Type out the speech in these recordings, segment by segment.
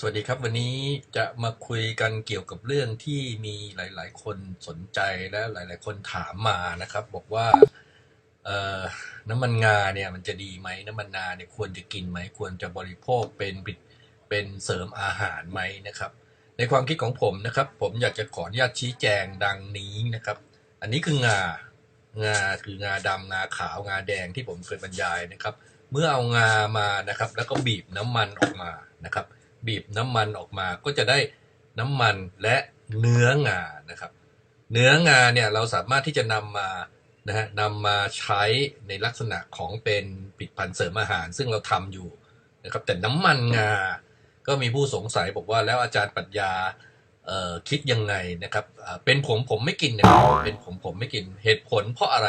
สวัสดีครับ วันนี้จะมาคุยกันเกี่ยวกับเรื่องที่มีหลาย ๆ คนสนใจและหลาย ๆ คนถามมานะครับ บอกว่าเออน้ำมันงาเนี่ยมันจะดีไหมน้ำมันงาเนี่ยควรจะกินไหมควรจะบริโภคเป็นเป็นเสริมอาหารไหมนะครับ ในความคิดของผมนะครับ ผมอยากจะขออนุญาตชี้แจงดังนี้นะครับ อันนี้คืองางาคืองาดำงาขาวงาแดงที่ผมเคยบรรยายนะครับ เมื่อเอางามานะครับ แล้วก็บีบน้ำมันออกมานะครับ บีบน้ำมันออกมาก็จะได้น้ำมันและเนื้องานะครับ เนื้องาเนี่ยเราสามารถที่จะนำมานะฮะนำมาใช้ในลักษณะของเป็นผลิตภัณฑ์เสริมอาหาร ซึ่งเราทำอยู่นะครับ แต่น้ำมันงา ก็มีผู้สงสัยบอกว่าแล้วอาจารย์ปรัชญาเอ่อคิดยังไงนะครับอ่าเป็นผมผมไม่กินนะครับเป็นผมผมไม่กินเหตุผลเพราะอะไร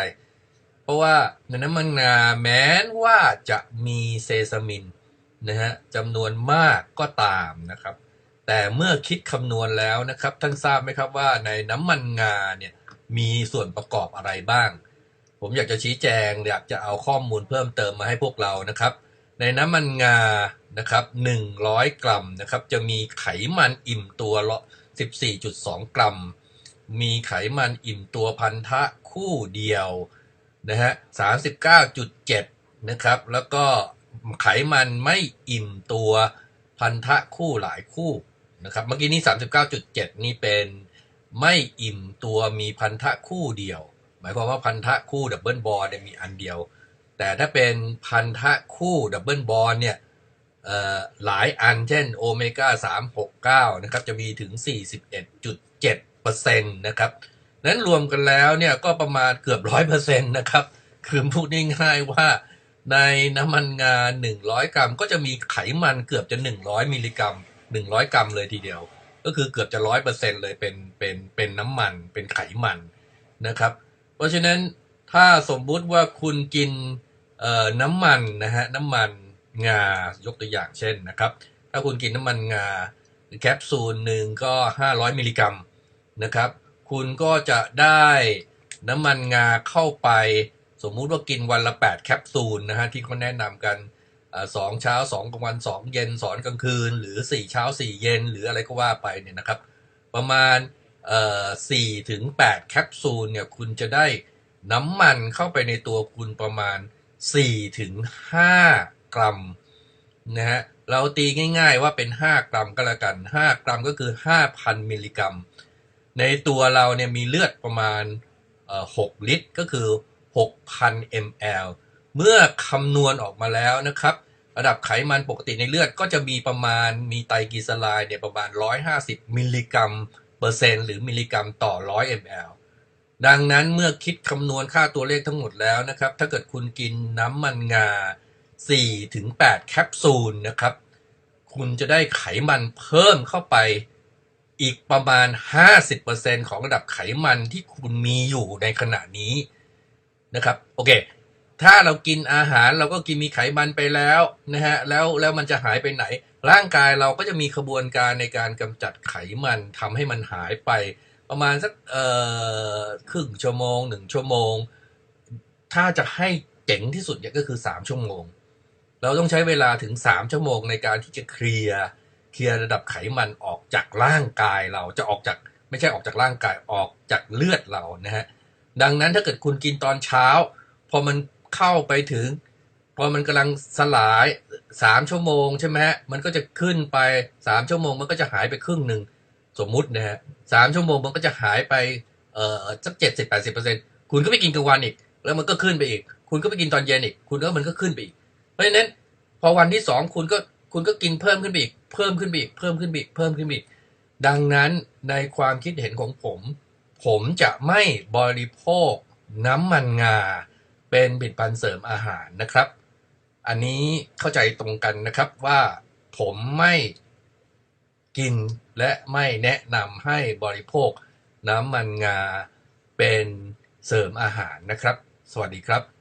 เพราะว่าในน้ำมันงาแม้ว่าจะมีเซซามิน นะฮะจำนวนมากก็ตามนะครับ แต่เมื่อคิดคำนวณแล้วนะครับท่านทราบไหมครับว่าในน้ำมันงาเนี่ยมีส่วนประกอบอะไรบ้าง ผมอยากจะชี้แจงอยากจะเอาข้อมูลเพิ่มเติมมาให้พวกเรานะครับ ในน้ำมันงานะครับ100 กรัมนะครับ จะมีไขมันอิ่มตัวละ14.2 กรัม มีไขมันอิ่มตัวพันธะคู่เดียวนะฮะ39.7 นะครับ แล้วก็ ไขมันไม่อิ่มตัวพันธะคู่หลายคู่นะครับ เมื่อกี้นี้ 39.7 นี่เป็นไม่อิ่มตัวมีพันธะคู่เดียว หมายความว่าพันธะคู่ดับเบิลบอลเนี่ยมีอันเดียว แต่ถ้าเป็นพันธะคู่ดับเบิลบอลเนี่ยหลายอันเช่นโอเมก้า369 นะครับ จะมีถึง 41.7%นะครับนั้นรวมกันแล้วเนี่ยก็ประมาณเกือบ 100%นะครับ คือพูดง่ายๆว่า ในน้ำมันงา100กรัม ก็จะมีไขมันเกือบจะ100มิลลิกรัม100กรัมเลยทีเดียว ก็คือเกือบจะ100%เลยเป็นเป็นเป็นน้ำมันเป็นไขมันนะครับ เพราะฉะนั้นถ้าสมมุติว่าคุณกินเอ่อน้ำมันนะฮะน้ำมันงายกตัวอย่างเช่นนะครับ ถ้าคุณกินน้ำมันงาแคปซูลหนึ่งก็ 500 มิลลิกรัมนะครับ คุณก็จะได้น้ำมันงาเข้าไป สมมุติว่ากินวันละ 8 แคปซูลนะฮะที่เขาแนะนำกันสองเช้าสองกลางวันสองเย็นสอนกลางคืน หรือ4เช้า4เย็นหรืออะไรก็ว่าไปเนี่ยนะครับ ประมาณเอ่ถึง8แคปซูลเนี่ยคุณจะได้น้ำมันเข้าไปในตัวคุณประมาณ4ถึง5กรัมนะฮะเราตีง่ายๆว่าเป็น5กรัมก็แล้วกัน5กรัมก็คือ5,000มิลลิกรัม ในตัวเราเนี่ยมีเลือดประมาณเอ่อ6ลิตรก็คือ 6,000 ml เมื่อคำนวณออกมาแล้วนะครับ ระดับไขมันปกติในเลือดก็จะมีประมาณมีไตรกลีเซอไรด์เนี่ยประมาณ 150 มิลลิกรัมเปอร์เซ็นต์หรือมิลลิกรัมต่อ 100 ml ดังนั้นเมื่อคิดคำนวณค่าตัวเลขทั้งหมดแล้วนะครับ ถ้าเกิดคุณกินน้ำมันงา4ถึง8แคปซูลนะครับ คุณจะได้ไขมันเพิ่มเข้าไปอีกประมาณ 50%ของระดับไขมันที่คุณมีอยู่ในขณะนี้ นะครับโอเค ถ้าเรากินอาหารเราก็กินมีไขมันไปแล้วนะฮะแล้วแล้วมันจะหายไปไหน ร่างกายเราก็จะมีขบวนการในการกำจัดไขมันทำให้มันหายไป ประมาณสักเอ่อครึ่งชั่วโมงหนึ่งชั่วโมง ถ้าจะให้เจ๋งที่สุดเนี่ยก็คือสามชั่วโมง เราต้องใช้เวลาถึงสามชั่วโมงในการที่จะเคลียร์เคลียร์ระดับไขมันออกจากร่างกายเราจะออกจากไม่ใช่ออกจากร่างกายออกจากเลือดเรานะฮะ ดังนั้นถ้าเกิดคุณกินตอนเช้า พอมันเข้าไปถึง พอมันกำลังสลายสามชั่วโมงใช่ไหมฮะมันก็จะขึ้นไปสามชั่วโมง มันก็จะหายไปครึ่งหนึ่งสมมุตินะฮะสามชั่วโมงมันก็จะหายไปเอ่อสักเจ็ดสิบแปดสิบเปอร์เซ็นต์คุณก็ไปกินกลางวันอีก แล้วมันก็ขึ้นไปอีก คุณก็ไปกินตอนเย็นอีก คุณก็มันก็ขึ้นไปอีก เพราะฉะนั้นพอวันที่สองคุณก็คุณก็กินเพิ่มขึ้นไปอีก เพิ่มขึ้นไปอีก เพิ่มขึ้นไปอีก เพิ่มขึ้นไปอีก ดังนั้นในความคิดเห็นของผม ผมจะไม่บริโภคน้ำมันงา เป็นผลิตภัณฑ์เสริมอาหารนะครับ อันนี้เข้าใจตรงกันนะครับว่าผมไม่กินและไม่แนะนำให้บริโภคน้ำมันงาเป็นเสริมอาหารนะครับ สวัสดีครับ